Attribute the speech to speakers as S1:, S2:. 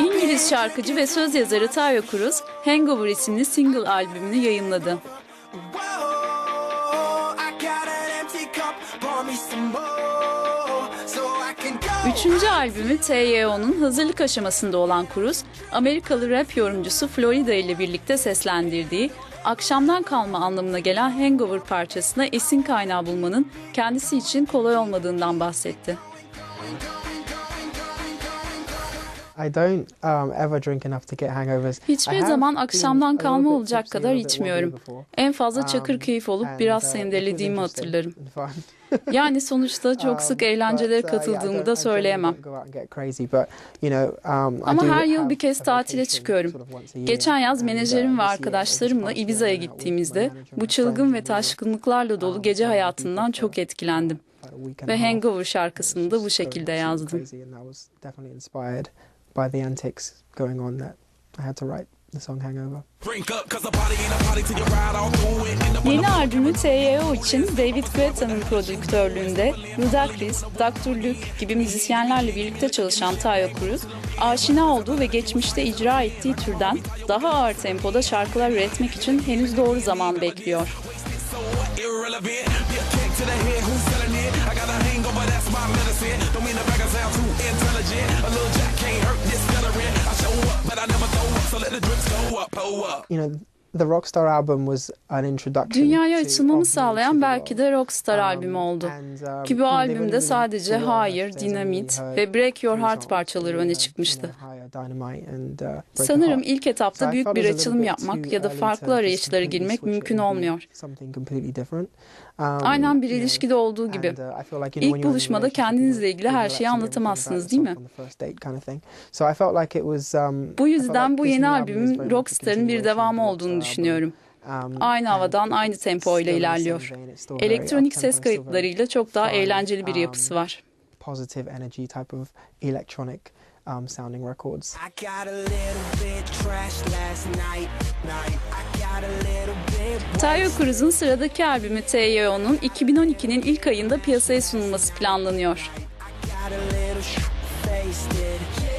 S1: İngiliz şarkıcı ve söz yazarı Tayo Cruz, Hangover isimli single albümünü
S2: go.
S1: Üçüncü albümü T.Y.O.'nun hazırlık aşamasında olan Cruz, Amerikalı rap yorumcusu Florida ile birlikte seslendirdiği, akşamdan kalma anlamına gelen Hangover parçasına esin kaynağı bulmanın kendisi için kolay olmadığından bahsetti.
S3: I don't um, ever drink enough to get hangovers.
S1: Hiçbir zaman akşamdan kalma olacak kadar içmiyorum. En fazla çakır
S3: Um,
S1: keyif olup biraz
S3: uh,
S1: sendelediğimi hatırlarım. Yani sonuçta çok sık
S3: Um,
S1: eğlencelere
S3: but, uh, I
S1: katıldığımı da söyleyemem.
S3: um,
S1: Ama her yıl bir kez tatile çıkıyorum. Geçen yaz
S3: uh,
S1: menajerim ve arkadaşlarımla Ibiza'ya gittiğimizde bu çılgın ve taşkınlıklarla dolu gece hayatından çok etkilendim. Ve. Hangover şarkısını da bu şekilde yazdım.
S3: By the antics going on that I had to write the song Hangover.
S1: Yeni albümü T.Y.O. için David Guetta'nın prodüktörlüğünde Ludacris, Dr. Luke gibi müzisyenlerle birlikte çalışan Tayo Cruz, aşina olduğu ve geçmişte icra ettiği türden daha ağır tempoda şarkılar üretmek için henüz doğru zaman bekliyor.
S3: You know, the Rockstar album was an introduction.
S1: Dünyaya açılmamı sağlayan belki de Rockstar
S3: Um,
S1: albümü oldu.
S3: and, um,
S1: Ki bu albümde sadece Hayır, Dinamit ve Break Your Heart parçaları öne çıkmıştı.
S3: Uh,
S1: Sanırım ilk etapta büyük bir açılım yapmak ya da farklı arayışlara girmek mümkün olmuyor.
S3: Um,
S1: Aynen bir ilişkide olduğu gibi.
S3: uh,
S1: İlk buluşmada kendinizle ilgili her şeyi anlatamazsınız, değil mi?
S3: um,
S1: Bu yüzden bu yeni albümün Rockstar'ın bir devamı olduğunu
S3: Rockstar
S1: düşünüyorum.
S3: Um,
S1: Aynı havadan, aynı tempo ile ilerliyor. Elektronik ses kayıtlarıyla çok daha eğlenceli bir yapısı var.
S3: positive energy type of electronic um, sounding records.
S2: I got a little bit trashed last night. Night. I got a little bit.
S1: Tayo Cruz'un sıradaki albümü T.Y.O.'nun 2012'nin ilk ayında piyasaya sunulması planlanıyor.
S2: I got a little sh- faced it.